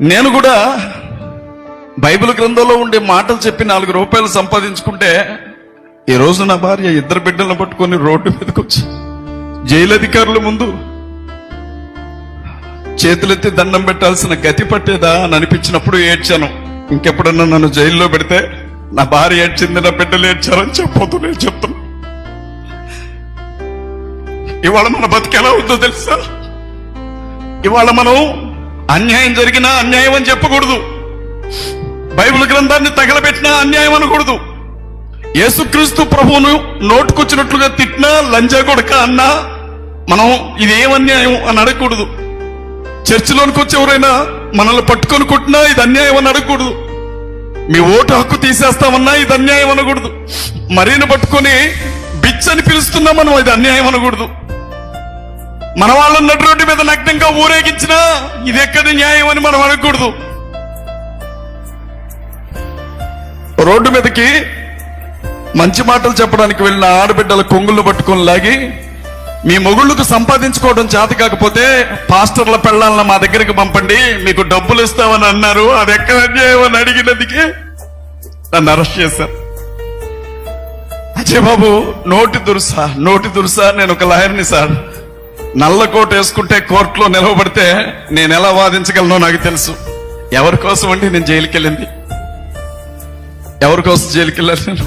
నేను కూడా బైబిల్ గ్రంథంలో ఉండే మాటలు చెప్పి నాలుగు రూపాయలు సంపాదించుకుంటే ఈ రోజు నా భార్య ఇద్దరు బిడ్డలను పట్టుకొని రోడ్డు మీదకి వచ్చి జైలు అధికారుల ముందు చేతులెత్తి దండం పెట్టాల్సిన గతి పట్టేదా అని అనిపించినప్పుడు ఏడ్చాను. ఇంకెప్పుడన్నా నన్ను జైల్లో పెడితే నా భార్య ఏడ్చింది నా బిడ్డలు ఏడ్చారని చెప్పొద్దు నేను చెప్తున్నా. ఇవాళ మన బతికెలా ఉందో తెలుసా? ఇవాళ మనం అన్యాయం జరిగినా అన్యాయం అని చెప్పకూడదు. బైబిల్ గ్రంథాన్ని తగలబెట్టినా అన్యాయం అనకూడదు. యేసుక్రీస్తు ప్రభువును నోటుకొచ్చినట్లుగా తిట్టినా లంజా కొడక అన్నా మనం ఇదేం అన్యాయం అని అడగకూడదు. చర్చిలోనికి వచ్చి ఎవరైనా మనల్ని పట్టుకొని కొట్టినా ఇది అన్యాయం అని అడగకూడదు. మీ ఓటు హక్కు తీసేస్తామన్నా ఇది అన్యాయం అనకూడదు. మరీని పట్టుకొని బిచ్చని పిలుస్తున్నా మనం ఇది అన్యాయం అనకూడదు. మన వాళ్ళు ఉన్నటువంటి రోడ్డు మీద నగ్నంగా ఊరేగించినా ఇది ఎక్కడ న్యాయం అని మనం అనకూడదు రోడ్డు మీదకి మంచి మాటలు చెప్పడానికి వెళ్ళిన ఆడబిడ్డల కొంగుళ్ళు పట్టుకొని లాగి మీ మొగుళ్ళకు సంపాదించుకోవడం చేత కాకపోతే పాస్టర్ల పెళ్ళాలను మా దగ్గరికి పంపండి మీకు డబ్బులు ఇస్తామని అన్నారు. అది ఎక్కడ అన్యాయం అని అడిగినందుకే నన్ను అరెస్ట్ చేశారు. అజయ్ బాబు నోటి దురుసా నోటి దురుసా నేను ఒక లాయర్ని సార్. నల్ల కోట్ వేసుకుంటే కోర్టులో నిలవబడితే నేను ఎలా వాదించగలనో నాకు తెలుసు. ఎవరి కోసం అండి నేను జైలుకి వెళ్ళింది ఎవరి కోసం జైలుకి వెళ్ళాను నేను